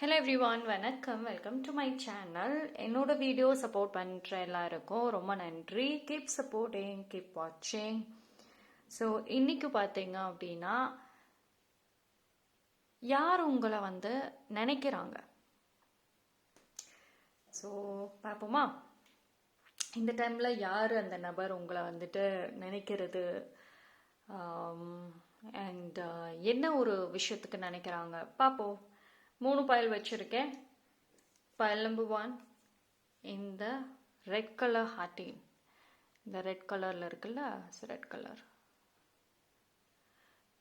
Hello everyone வணக்கம். Welcome to my channel என்னோட video support பண்ணுற எல்லாருக்கும் ரொம்ப நன்றி. கீப் சப்போர்ட்டிங் கீப் வாட்சிங் ஸோ இன்னைக்கு பார்த்தீங்க அப்படின்னா யார் உங்களை வந்து நினைக்கிறாங்க? ஸோ பார்ப்போமா? இந்த டைமில் யார் அந்த நபர் உங்களை வந்துட்டு நினைக்கிறது? Um, அண்ட் uh, என்ன ஒரு விஷயத்துக்கு நினைக்கிறாங்க? பார்ப்போம். மூணு பயல் வச்சுருக்கேன். பயல் நம்பர் ஒன் இந்த ரெட் கலர் ஹாட்டின் இந்த ரெட் கலரில் இருக்குல்ல red colour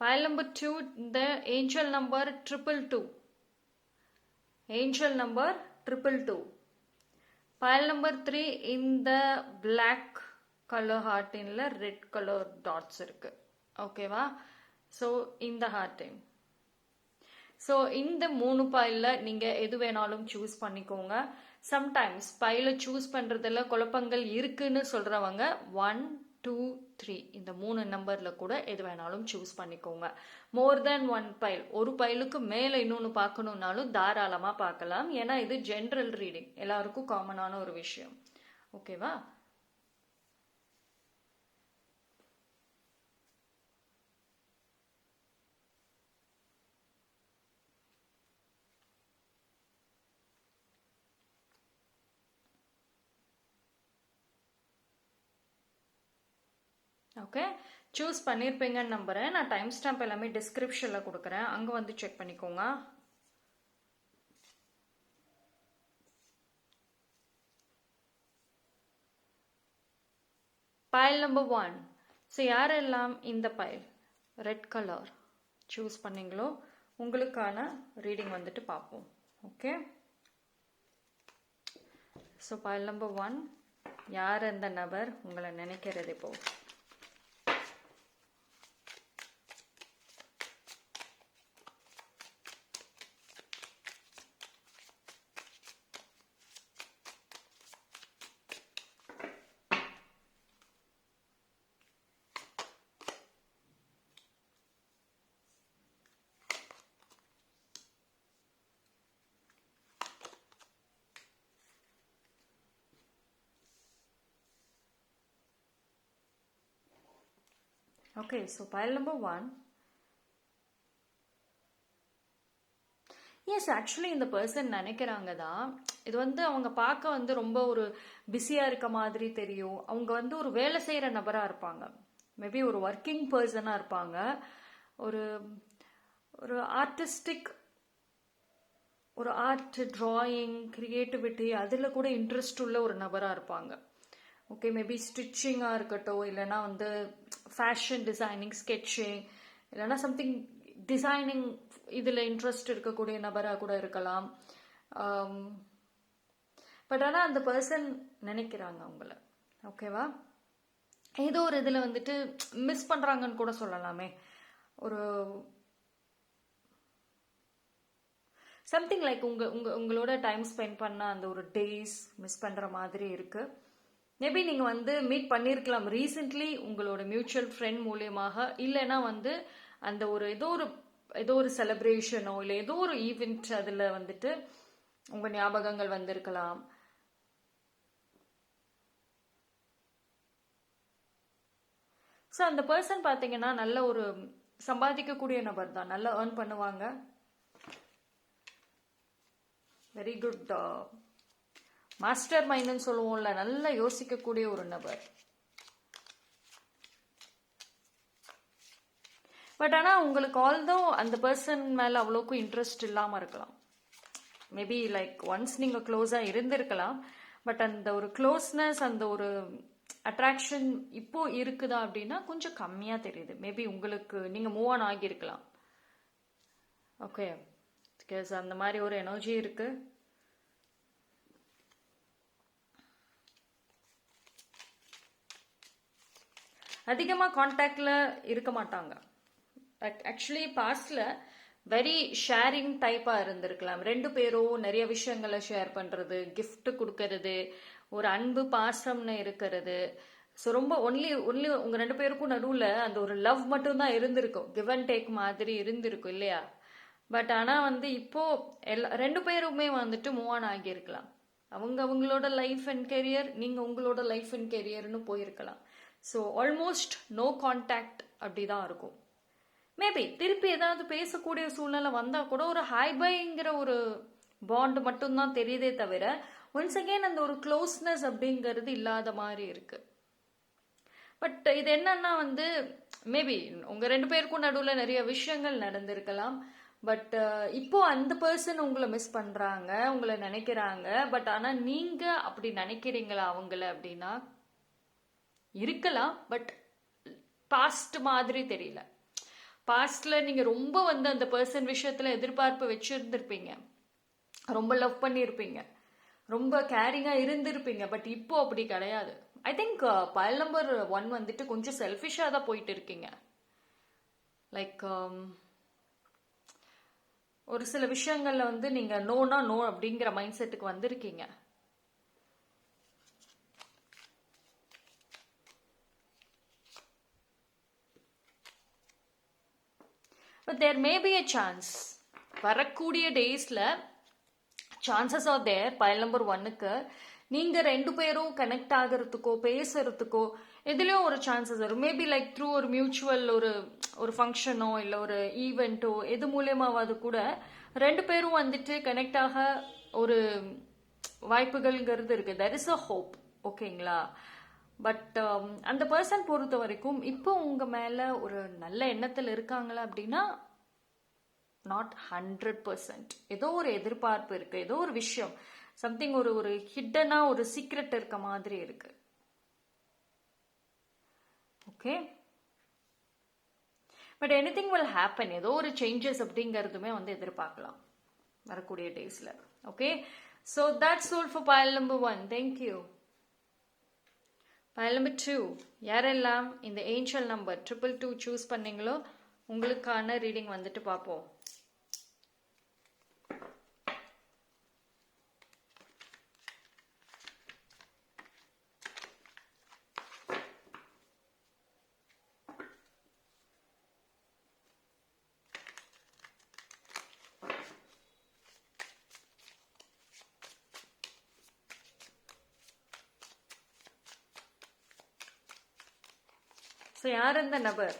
pile number two இந்த angel number triple two angel number triple two pile number three இந்த பிளாக் கலர் ஹார்டின்ல ரெட் கலர் டாட்ஸ் இருக்கு. ஓகேவா ஸோ இந்த ஹார்டின் ஸோ இந்த மூணு பைலில் நீங்கள் எது வேணாலும் சூஸ் பண்ணிக்கோங்க. சம்டைம்ஸ் பையில சூஸ் பண்ணுறதுல குழப்பங்கள் இருக்குன்னு சொல்கிறவங்க ஒன் டூ த்ரீ இந்த மூணு நம்பரில் கூட எது வேணாலும் சூஸ் பண்ணிக்கோங்க. மோர் தேன் ஒன் பைல் ஒரு பைலுக்கு மேலே இன்னொன்று பார்க்கணுன்னாலும் தாராளமாக பார்க்கலாம். ஏன்னா இது ஜென்ரல் ரீடிங் எல்லாருக்கும் காமனான ஒரு விஷயம். ஓகேவா ஓகே. சூஸ் பண்ணியிருப்பீங்கன்னு நம்புகிறேன் நான் டைம் ஸ்டாம்ப் எல்லாமே டிஸ்கிரிப்ஷனில் கொடுக்குறேன். அங்கே வந்து செக் பண்ணிக்கோங்க. பைல் நம்பர் ஒன் ஸோ யாரெல்லாம் இந்த பைல் ரெட் கலர் சூஸ் பண்ணீங்களோ உங்களுக்கான ரீடிங் வந்துட்டு பார்ப்போம். Okay so pile number one யார் அந்த நபர்? உங்களை நினைக்கிறது இப்போது okay so pile number one yes actually இந்த பர்சன் நினைக்கிறாங்க தான் இது வந்து அவங்க பார்க்க வந்து ரொம்ப ஒரு பிஸியாக இருக்க மாதிரி தெரியும். அவங்க வந்து ஒரு வேலை செய்கிற நபராக இருப்பாங்க. மேபி ஒரு ஒர்க்கிங் பர்சனாக இருப்பாங்க. ஒரு ஒரு ஆர்டிஸ்டிக் ஒரு ஆர்ட் ட்ராயிங் கிரியேட்டிவிட்டி அதில் கூட இன்ட்ரெஸ்ட் உள்ள ஒரு நபராக இருப்பாங்க. ஓகே மேபி ஸ்டிச்சிங்காக இருக்கட்டும் இல்லைனா வந்து ஃபேஷன் டிசைனிங் ஸ்கெட்சிங் இல்லைனா சம்திங் டிசைனிங் இதில் இன்ட்ரெஸ்ட் இருக்கக்கூடிய நபராக கூட இருக்கலாம். Um, பட் ஆனால் அந்த பர்சன் நினைக்கிறாங்க அவங்கள. ஓகேவா ஏதோ ஒரு இதில் வந்துட்டு மிஸ் பண்ணுறாங்கன்னு கூட சொல்லலாமே. ஒரு சம்திங் லைக் உங்கள் உங்கள் உங்களோட டைம் ஸ்பெண்ட் பண்ண அந்த ஒரு டேஸ் மிஸ் பண்ணுற மாதிரி இருக்குது மேபி நீங்கள் வந்து மீட் பண்ணியிருக்கலாம் ரீசெண்ட்லி உங்களோட மியூச்சுவல் ஃப்ரெண்ட் மூலியமாக இல்லைன்னா வந்து அந்த ஒரு ஏதோ ஒரு ஏதோ ஒரு செலிப்ரேஷனோ இல்லை ஏதோ ஒரு ஈவெண்ட் அதில் வந்துட்டு உங்கள் ஞாபகங்கள் வந்திருக்கலாம். ஸோ அந்த பர்சன் பார்த்தீங்கன்னா நல்ல ஒரு சம்பாதிக்கக்கூடிய நபர் தான். நல்லா ஏர்ன் பண்ணுவாங்க. வெரி குட் மாஸ்டர் மைண்டுன்னு சொல்லுவோம்ல நல்லா யோசிக்கக்கூடிய ஒரு நபர். பட் ஆனால் உங்களுக்கு ஆல்தோ அந்த பர்சன் மேலே அவ்வளோக்கும் இன்ட்ரெஸ்ட் இல்லாமல் இருக்கலாம். மேபி லைக் ஒன்ஸ் நீங்கள் க்ளோஸாக இருந்திருக்கலாம். பட் அந்த ஒரு க்ளோஸ்னஸ் அந்த ஒரு அட்ராக்ஷன் இப்போ இருக்குதா அப்படின்னா கொஞ்சம் கம்மியாக தெரியுது. மேபி உங்களுக்கு நீங்கள் மூவ் ஆன் ஆகியிருக்கலாம். ஓகே பிகாஸ் அந்த மாதிரி ஒரு எனர்ஜி இருக்குது அதிகமாக காண்டாக்டில் இருக்க மாட்டாங்க. ஆக்சுவலி பாஸ்டில் வெரி ஷேரிங் டைப்பாக இருந்திருக்கலாம். ரெண்டு பேரும் நிறைய விஷயங்களை ஷேர் பண்ணுறது கிஃப்ட் கொடுக்கறது ஒரு அன்பு பாசம்னு இருக்கிறது. ஸோ ரொம்ப ஒன்லி ஒன்லி உங்கள் ரெண்டு பேருக்கும் நடுவில் அந்த ஒரு லவ் மட்டும்தான் இருந்திருக்கும். கிவ் அண்ட் டேக் மாதிரி இருந்திருக்கும் இல்லையா? பட் ஆனால் வந்து இப்போ எல்லா ரெண்டு பேருமே வந்துட்டு மூவ் ஆன் ஆகியிருக்கலாம். அவங்க அவங்களோட லைஃப் அண்ட் கெரியர் நீங்கள் உங்களோட லைஃப் அண்ட் கெரியர்னு போயிருக்கலாம். ஸோ ஆல்மோஸ்ட் நோ கான்டாக்ட் அப்படி தான் இருக்கும். மேபி திருப்பி ஏதாவது பேசக்கூடிய சூழ்நிலை வந்தால் கூட ஒரு ஹைபைங்கிற ஒரு பாண்ட் மட்டும்தான் தெரியுதே தவிர ஒன்ஸ் அகேன் அந்த ஒரு க்ளோஸ்னஸ் அப்படிங்கிறது இல்லாத மாதிரி இருக்கு. பட் இது என்னன்னா வந்து மேபி உங்க ரெண்டு பேருக்கும் நடுவில் நிறைய விஷயங்கள் நடந்திருக்கலாம். பட் இப்போ அந்த பர்சன் உங்களை மிஸ் பண்றாங்க உங்களை நினைக்கிறாங்க. பட் ஆனா நீங்க அப்படி நினைக்கிறீங்களா அவங்கள அப்படின்னா இருக்கலாம் பட் பாஸ்ட் மாதிரி தெரியல. பாஸ்ட்ல நீங்க ரொம்ப வந்து அந்த பர்சன் விஷயத்துல எதிர்பார்ப்பு வச்சிருந்திருப்பீங்க. ரொம்ப லவ் பண்ணியிருப்பீங்க ரொம்ப கேரிங்கா இருந்திருப்பீங்க பட் இப்போ அப்படி கிடையாது. I think pile number one வந்துட்டு கொஞ்சம் செல்ஃபிஷா தான் போயிட்டு இருக்கீங்க லைக் um, ஒரு சில விஷயங்கள்ல வந்து நீங்க நோனா நோ அப்படிங்கிற மைண்ட் செட்டுக்கு வந்திருக்கீங்க. But there may be a chance வரக்கூடிய டேஸில் chances are there pile number ஒன்னுக்கு நீங்கள் ரெண்டு பேரும் கனெக்ட் ஆகிறதுக்கோ பேசுறதுக்கோ எதுலேயும் ஒரு சான்சஸ் வரும். மேபி லைக் த்ரூ ஒரு மியூச்சுவல் ஒரு ஒரு ஃபங்க்ஷனோ இல்லை ஒரு ஈவெண்ட்டோ எது மூலியமாவது கூட ரெண்டு பேரும் வந்துட்டு கனெக்ட் ஆக ஒரு வாய்ப்புகள்ங்கிறது இருக்குது தெர் இஸ் அ ஹோப் ஓகேங்களா பட் um, அந்த பர்சன் பொறுத்த வரைக்கும் இப்போ உங்க மேல ஒரு நல்ல எண்ணத்தில் இருக்காங்களா அப்படின்னா நாட் ஹண்ட்ரட் பர்சன்ட் ஏதோ ஒரு எதிர்பார்ப்பு இருக்கு. ஏதோ ஒரு விஷயம். சம்திங் ஒரு ஒரு ஹிட்டனா ஒரு சீக்ரெட் இருக்க மாதிரி இருக்கு. Okay but anything will happen ஏதோ ஒரு சேஞ்சஸ் அப்படிங்கிறதுமே வந்து எதிர்பார்க்கலாம். வரக்கூடிய டேஸ்ல okay so that's all for pile number one thank you pile number two யாரெல்லாம் இந்த angel number triple two choose பண்ணீங்களோ உங்களுக்கான ரீடிங் வந்துட்டு பார்ப்போம். ஸோ யார் அந்த நபர்?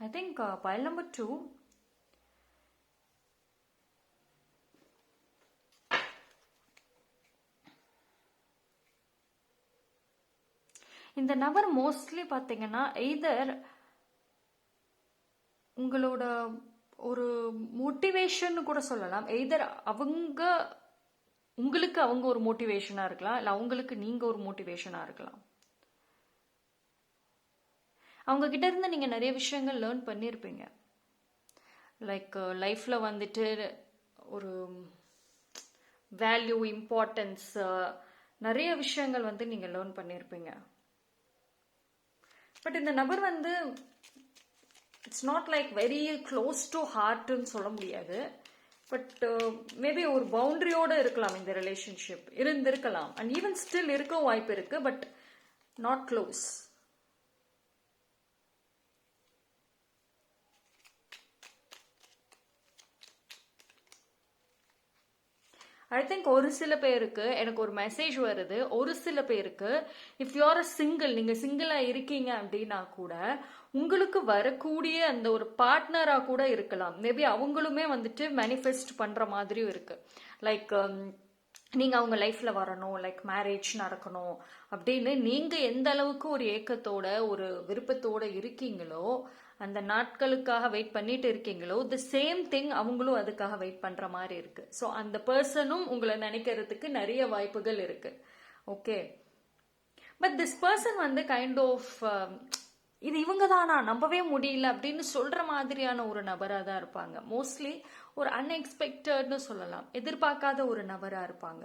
I think uh, pile number இந்த நபர் மோஸ்ட்லி பார்த்தீங்கன்னா எய்தர் உங்களோட ஒரு மோட்டிவேஷன் கூட சொல்லலாம். எய்தர் அவங்க உங்களுக்கு அவங்க ஒரு மோட்டிவேஷனா இருக்கலாம் இல்லை அவங்களுக்கு நீங்க ஒரு மோட்டிவேஷனா இருக்கலாம். அவங்கக்கிட்ட இருந்து நீங்கள் நிறைய விஷயங்கள் லேர்ன் பண்ணியிருப்பீங்க. லைக் uh, லைஃப்பில் வந்துட்டு ஒரு வேல்யூ இம்பார்ட்டன்ஸ் uh, நிறைய விஷயங்கள் வந்து நீங்கள் லேர்ன் பண்ணியிருப்பீங்க. பட் இந்த நபர் வந்து it's not like very close to ஹார்ட்னு சொல்ல முடியாது. பட் மேபி uh, ஒரு பவுண்ட்ரியோடு இருக்கலாம் இந்த ரிலேஷன்ஷிப் இருந்திருக்கலாம். அண்ட் ஈவன் ஸ்டில் இருக்க வாய்ப்பு இருக்குது but not close I think ஒரு சில பேருக்கு எனக்கு ஒரு மெசேஜ் வருது. ஒரு சில பேருக்கு இஃப் யூஆர் அ சிங்கிள் நீங்க சிங்கிளா இருக்கீங்க அப்படின்னா கூட உங்களுக்கு வரக்கூடிய அந்த ஒரு பார்ட்னரா கூட இருக்கலாம். மேபி அவங்களுமே வந்துட்டு மேனிஃபெஸ்ட் பண்ற மாதிரியும் இருக்கு. லைக் um, நீங்க அவங்க லைஃப்ல வரணும் லைக் மேரேஜ் நடக்கணும் அப்படின்னு நீங்க எந்த அளவுக்கு ஒரு ஏக்கத்தோட ஒரு விருப்பத்தோட இருக்கீங்களோ அந்த நாட்களுக்காக வெயிட் பண்ணிட்டு இருக்கீங்களோ த சேம் திங் அவங்களும் அதுக்காக வெயிட் பண்ற மாதிரி இருக்கு. ஸோ அந்த பர்சனும் உங்களை நினைக்கிறதுக்கு நிறைய வாய்ப்புகள் இருக்கு. ஓகே பட் திஸ் பர்சன் வந்து கைண்ட் ஆஃப் um, இது இவங்க தானா நம்பவே முடியல அப்படின்னு சொல்ற மாதிரியான ஒரு நபராக தான் இருப்பாங்க. மோஸ்ட்லி ஒரு அன்எக்ஸ்பெக்டட்னு சொல்லலாம். எதிர்பார்க்காத ஒரு நபராக இருப்பாங்க.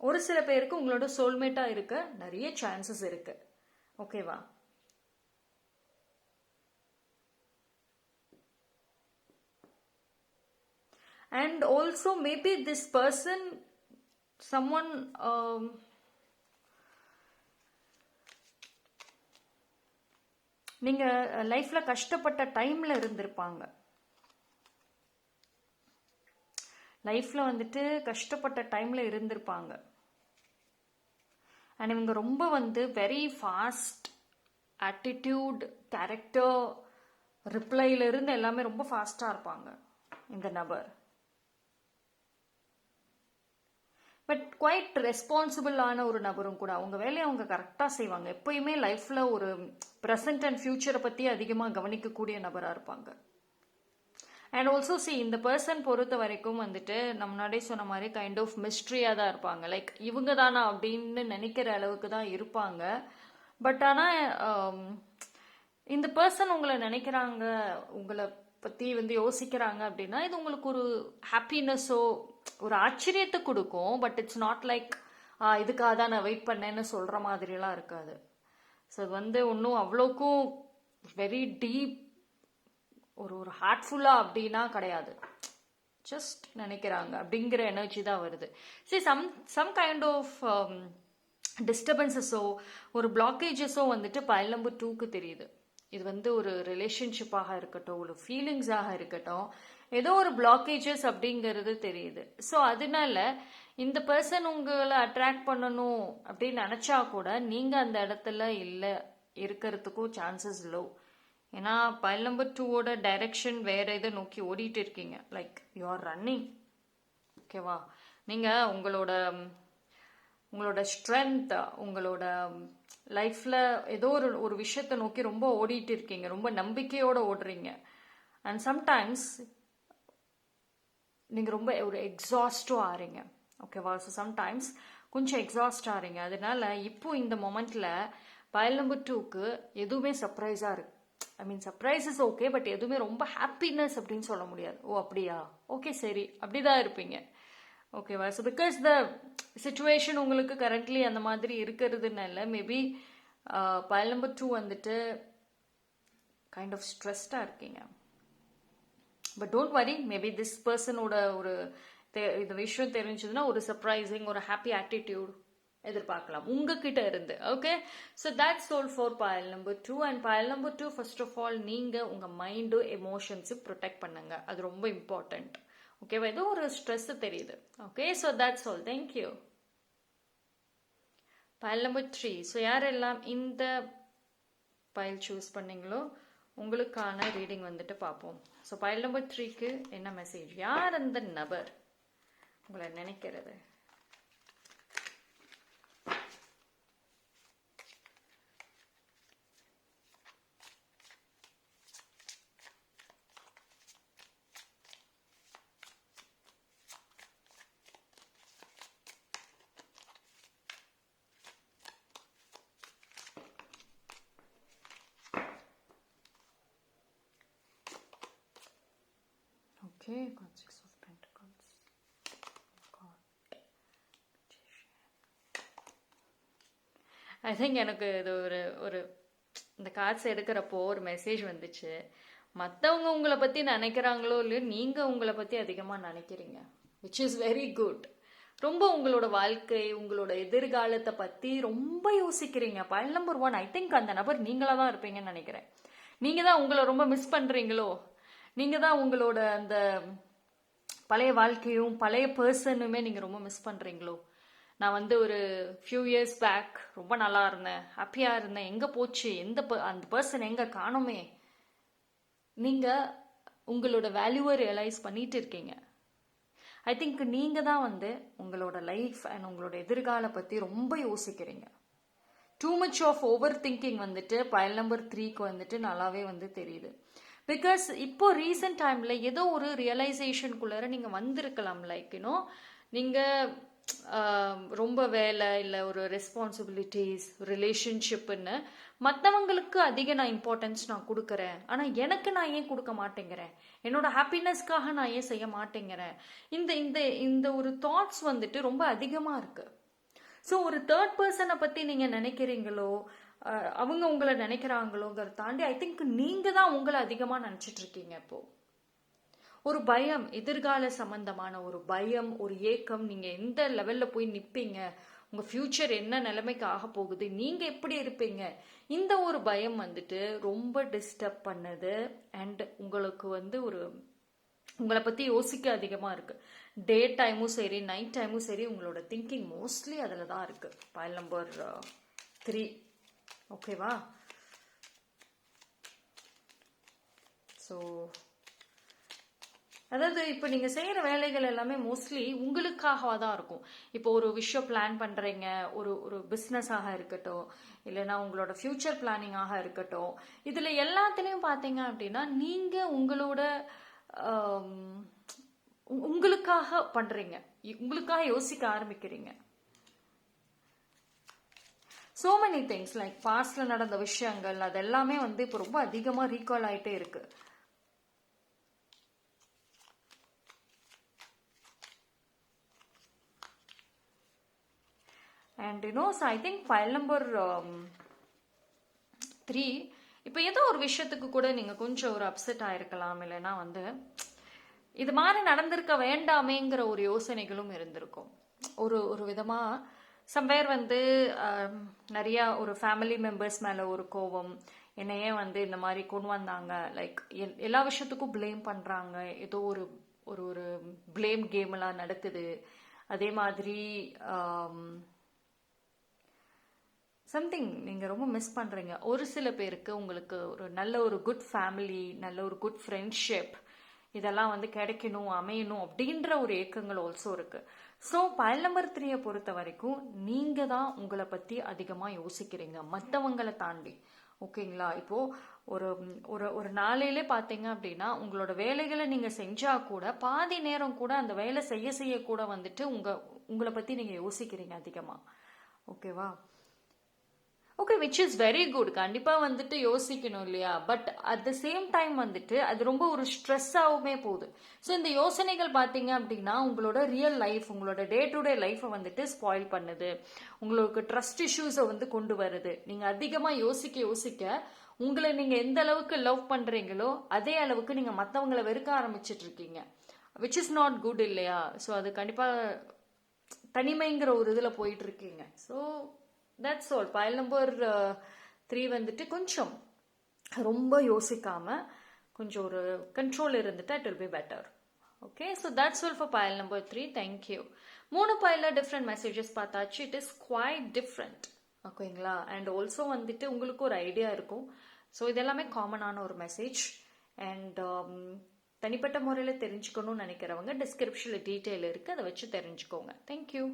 ஒரு சில பேருக்கு உங்களோட சோல்மேட்டாக இருக்க நிறைய சான்சஸ் இருக்கு. ஓகேவா and also maybe this person someone um, நீங்க லைஃப்ல கஷ்டப்பட்ட டைம்ல இருந்திருப்பாங்க. லைஃப்ல வந்துட்டு கஷ்டப்பட்ட டைம்ல இருந்திருப்பாங்க. அண்ட் இவங்க ரொம்ப வந்து வெரி ஃபாஸ்ட் ஆட்டிடியூட் கேரக்டர் ரிப்ளைல இருந்து எல்லாமே ரொம்ப ஃபாஸ்டா இருப்பாங்க. இந்த நபர். பட் குவைட் ரெஸ்பான்சிபிளான ஒரு நபரும் கூட அவங்க வேலையை அவங்க கரெக்டாக செய்வாங்க. எப்பயுமே லைஃப்பில் ஒரு ப்ரெசன்ட் அண்ட் ஃப்யூச்சரை பற்றி அதிகமாக கவனிக்கக்கூடிய நபராக இருப்பாங்க. அண்ட் ஆல்சோ சி இந்த பர்சன் பொறுத்த வரைக்கும் வந்துட்டு நம்ம முன்னாடி சொன்ன மாதிரி கைண்ட் ஆஃப் மிஸ்ட்ரியாக தான் இருப்பாங்க. லைக் இவங்க தானா அப்படின்னு நினைக்கிற அளவுக்கு தான் இருப்பாங்க. பட் ஆனால் um, இந்த பர்சன் உங்களை நினைக்கிறாங்க உங்களை பற்றி வந்து யோசிக்கிறாங்க அப்படின்னா இது உங்களுக்கு ஒரு ஹாப்பினஸோ ஒரு ஆச்சரியத்தை கொடுக்கும் பட் இட்ஸ் நாட் லைக் இதுக்காக தான் நான் வெயிட் பண்ணேன்னு சொல்கிற மாதிரிலாம் இருக்காது. ஸோ அது வந்து ஒன்றும் அவ்வளோக்கும் வெரி டீப் ஒரு ஒரு ஹார்ட்ஃபுல்லாக அப்படின்னா கிடையாது. ஜஸ்ட் நினைக்கிறாங்க அப்படிங்கிற எனர்ஜி தான் வருது. சரி சம் சம் கைண்ட் ஆஃப் டிஸ்டர்பன்சஸோ ஒரு பிளாக்கேஜஸோ வந்துட்டு பைல் நம்பர் டூக்கு தெரியுது. இது வந்து ஒரு ரிலேஷன்ஷிப்பாக இருக்கட்டும் ஒரு ஃபீலிங்ஸாக இருக்கட்டும். ஏதோ ஒரு பிளாக்கேஜஸ் அப்படிங்கிறது தெரியுது. ஸோ அதனால இந்த பர்சன் உங்களை அட்ராக்ட் பண்ணணும் அப்படின்னு நினச்சா கூட நீங்கள் அந்த இடத்துல இல்லை இருக்கிறதுக்கும் சான்சஸ் லோ ஏன்னா பைல் நம்பர் டூவோட டைரக்ஷன் வேற இதை நோக்கி ஓடிட்டு இருக்கீங்க. லைக் யூ ஆர் ரன்னிங் ஓகேவா நீங்கள் உங்களோட உங்களோட ஸ்ட்ரென்த் உங்களோட லைஃப்பில் ஏதோ ஒரு ஒரு விஷயத்தை நோக்கி ரொம்ப ஓடிட்டு இருக்கீங்க. ரொம்ப நம்பிக்கையோடு ஓடுறீங்க. அண்ட் சம்டைம்ஸ் நீங்கள் ரொம்ப ஒரு எக்ஸாஸ்டும் ஆறீங்க. ஓகேவா ஸோ சம்டைம்ஸ் கொஞ்சம் எக்ஸாஸ்ட் ஆறீங்க. அதனால இப்போ இந்த மொமெண்ட்டில் பயல் நம்பர் டூக்கு எதுவுமே சர்ப்ரைஸாக இருக்கு I mean surprises okay but எதுவுமே ரொம்ப ஹாப்பினஸ் அப்படின்னு சொல்ல முடியாது. ஓ அப்படியா? ஓகே சரி. அப்படிதான் இருப்பீங்க. ஓகேவா ஸோ பிகாஸ் த சுச்சுவேஷன் உங்களுக்கு கரண்ட்லி அந்த மாதிரி இருக்கிறதுனால maybe uh, pile number two வந்துட்டு கைண்ட் ஆஃப் ஸ்ட்ரெஸ்டாக இருக்கீங்க. But don't worry maybe this பர்சனோட ஒரு இந்த விஷயம் தெரிஞ்சதுன்னா ஒரு சர்ப்ரைசிங் ஒரு ஹாப்பி ஆட்டிடியூட் எதிர்பார்க்கலாம். உங்ககிட்ட இருந்து okay so that's all for pile number two and pile number two first of all நீங்கள் உங்கள் மைண்டு எமோஷன்ஸு ப்ரொடெக்ட் பண்ணுங்க. அது ரொம்ப இம்பார்ட்டண்ட் ஓகேவா ஏதோ ஒரு ஸ்ட்ரெஸ் தெரியுது. Okay so that's all thank you pile number three so யாரெல்லாம் இந்த பயல் சூஸ் பண்ணீங்களோ உங்களுக்கான ரீடிங் வந்துட்டு பார்ப்போம். ஸோ பயல் நம்பர் த்ரீக்கு என்ன மெசேஜ் யார் அந்த நபர்? உங்களை நினைக்கிறது? Okay, got six of pentacles. God. I think எனக்கு இது ஒரு ஒரு இந்த கார்ட்ஸ் எடுக்கிறப்போ ஒரு மெசேஜ் வந்துச்சு. மற்றவங்க உங்களை பற்றி நினைக்கிறாங்களோ இல்லையோ நீங்கள் உங்களை பற்றி அதிகமாக நினைக்கிறீங்க. விச் இஸ் வெரி குட் ரொம்ப உங்களோட வாழ்க்கை உங்களோட எதிர்காலத்தை பற்றி ரொம்ப யோசிக்கிறீங்க. பல் நம்பர் ஒன் ஐ திங்க் அந்த நபர் நீங்களாக தான் இருப்பீங்கன்னு நினைக்கிறேன். நீங்கள் தான் உங்களை ரொம்ப மிஸ் பண்ணுறீங்களோ நீங்கள் தான் உங்களோட அந்த பழைய வாழ்க்கையும் பழைய பர்சனுமே நீங்கள் ரொம்ப மிஸ் பண்ணுறீங்களோ நான் வந்து ஒரு ஃபியூ இயர்ஸ் பேக் ரொம்ப நல்லா இருந்தேன். ஹாப்பியாக இருந்தேன். எங்கே போச்சு? எந்த அந்த பர்சன் எங்கே காணுமே? நீங்கள் உங்களோட வேல்யூவை ரியலைஸ் பண்ணிட்டு இருக்கீங்க. ஐ திங்க் நீங்கள் தான் வந்து உங்களோட லைஃப் அண்ட் உங்களோட எதிர்கால பற்றி ரொம்ப யோசிக்கிறீங்க. Too much of overthinking வந்துட்டு பயல் நம்பர் த்ரீக்கு வந்துட்டு நல்லாவே வந்து தெரியுது. பிகாஸ் இப்போ ரீசெண்ட் டைமில் ஏதோ ஒரு ரியலைசேஷனுக்குள்ளார நீங்கள் வந்திருக்கலாம் லைக் யூனோ நீங்கள் ரொம்ப வேலை இல்லை ஒரு ரெஸ்பான்சிபிலிட்டிஸ் ரிலேஷன்ஷிப்புன்னு மற்றவங்களுக்கு அதிக நான் இம்பார்ட்டன்ஸ் நான் கொடுக்குறேன். ஆனால் எனக்கு நான் ஏன் கொடுக்க மாட்டேங்கிறேன்? என்னோட ஹாப்பினஸ்க்காக நான் ஏன் செய்ய மாட்டேங்கிறேன்? இந்த இந்த இந்த ஒரு தாட்ஸ் வந்துட்டு ரொம்ப அதிகமாக இருக்குது ஸோ ஒரு தேர்ட் பர்சனை பற்றி நீங்கள் நினைக்கிறீங்களோ அவங்க உங்களை நினைக்கிறாங்களோங்கிறத தாண்டி ஐ திங்க் நீங்கள் தான் உங்களை அதிகமாக நினச்சிட்டு இருக்கீங்க இப்போ. ஒரு பயம் எதிர்கால சம்பந்தமான ஒரு பயம் ஒரு ஏக்கம் நீங்க எந்த லெவல்ல போய் நிற்பீங்க உங்க ஃபியூச்சர் என்ன நிலைமைக்கு ஆக போகுது? நீங்க எப்படி இருப்பீங்க? இந்த ஒரு பயம் வந்துட்டு ரொம்ப டிஸ்டர்ப் பண்ணுது அண்ட் உங்களுக்கு வந்து ஒரு உங்களை பத்தி யோசிக்க அதிகமா இருக்கு. டே டைமும் சரி நைட் டைமும் சரி உங்களோட திங்கிங் மோஸ்ட்லி அதில் தான் இருக்கு பயல் நம்பர் த்ரீ ஓகேவா ஸோ அதாவது இப்போ நீங்கள் செய்கிற வேலைகள் எல்லாமே மோஸ்ட்லி உங்களுக்காக தான் இருக்கும். இப்போ ஒரு விஷயம் பிளான் பண்ணுறீங்க ஒரு ஒரு பிஸ்னஸாக இருக்கட்டும் இல்லைன்னா உங்களோட ஃப்யூச்சர் பிளானிங்காக இருக்கட்டும் இதில் எல்லாத்துலேயும் பார்த்தீங்க அப்படின்னா நீங்கள் உங்களோட உங்களுக்காக பண்ணுறீங்க உங்களுக்காக யோசிக்க ஆரம்பிக்கிறீங்க. ஸோ மெனி திங்ஸ் லைக் பாஸ்டில் நடந்த விஷயங்கள் அது எல்லாமே வந்து இப்போ ரொம்ப அதிகமாக ரீகால் ஆயிட்டே இருக்கு and you know I think file number three இப்போ ஏதோ ஒரு விஷயத்துக்கு கூட நீங்கள் கொஞ்சம் ஒரு அப்செட் ஆயிருக்கலாம் இல்லைன்னா வந்து இது மாதிரி நடந்திருக்க வேண்டாமேங்கிற ஒரு யோசனைகளும் இருந்திருக்கும். ஒரு ஒரு விதமாக சம்பேர் வந்து நிறையா ஒரு ஃபேமிலி மெம்பர்ஸ் மேலே ஒரு கோபம் என்னையே வந்து இந்த மாதிரி கொண்டு வந்தாங்க. லைக் எல்லா விஷயத்துக்கும் ப்ளேம் பண்ணுறாங்க ஏதோ ஒரு ஒரு ஒரு ப்ளேம் கேம் எல்லாம் நடக்குது. அதே மாதிரி சம்திங் நீங்கள் ரொம்ப மிஸ் பண்ணுறீங்க ஒரு சில பேருக்கு உங்களுக்கு ஒரு நல்ல ஒரு குட் ஃபேமிலி நல்ல ஒரு குட் ஃப்ரெண்ட்ஷிப் இதெல்லாம் வந்து கிடைக்கணும் அமையணும் அப்படின்ற ஒரு ஏக்கங்கள் ஆல்சோ இருக்குது ஸோ பயல் நம்பர் த்ரீயை பொறுத்த வரைக்கும் நீங்கள் தான் உங்களை பற்றி அதிகமாக யோசிக்கிறீங்க. மற்றவங்களை தாண்டி. ஓகேங்களா? இப்போது ஒரு ஒரு ஒரு நாளையிலே பார்த்தீங்க அப்படின்னா உங்களோட வேலைகளை நீங்கள் செஞ்சால் கூட பாதி நேரம் கூட அந்த வேலை செய்ய செய்ய கூட வந்துட்டு உங்கள் உங்களை பற்றி நீங்கள் யோசிக்கிறீங்க அதிகமாக ஓகேவா? Okay which is very good கண்டிப்பாக வந்துட்டு யோசிக்கணும் இல்லையா? But at the same time வந்துட்டு அது ரொம்ப ஒரு ஸ்ட்ரெஸ்ஸாகவுமே போகுது. ஸோ இந்த யோசனைகள் பார்த்தீங்க அப்படின்னா உங்களோட ரியல் லைஃப் உங்களோட டே டு டே லைஃப்பை வந்துட்டு ஸ்பாயில் பண்ணுது. உங்களுக்கு ட்ரஸ்ட் இஷ்யூஸை வந்து கொண்டு வருது. நீங்கள் அதிகமாக யோசிக்க யோசிக்க உங்களை நீங்கள் எந்த அளவுக்கு லவ் பண்ணுறீங்களோ அதே அளவுக்கு நீங்கள் மற்றவங்களை வெறுக்க ஆரம்பிச்சிட்டு இருக்கீங்க. விச் இஸ் நாட் குட் இல்லையா? ஸோ அது கண்டிப்பாக தனிமைங்கிற ஒரு இதில் போயிட்டு இருக்கீங்க. So that's all pile number three வந்துட்டு கொஞ்சம் ரொம்ப யோசிக்காம கொஞ்சம் ஒரு கண்ட்ரோல் இருந்துட்டு it will be better okay so that's all for pile number three thank you மூணு பயில டிஃப்ரெண்ட் மெசேஜஸ் பார்த்தாச்சு. இட் இஸ் குவாய்ட் டிஃப்ரெண்ட் ஓகேங்களா அண்ட் ஆல்சோ வந்துட்டு உங்களுக்கு ஒரு ஐடியா இருக்கும். ஸோ இதெல்லாமே காமனான ஒரு மெசேஜ் அண்ட் um, தனிப்பட்ட முறையில் தெரிஞ்சுக்கணும்னு நினைக்கிறவங்க டிஸ்கிரிப்ஷனில் டீட்டெயில் இருக்குது அதை வச்சு தெரிஞ்சுக்கோங்க. தேங்க்யூ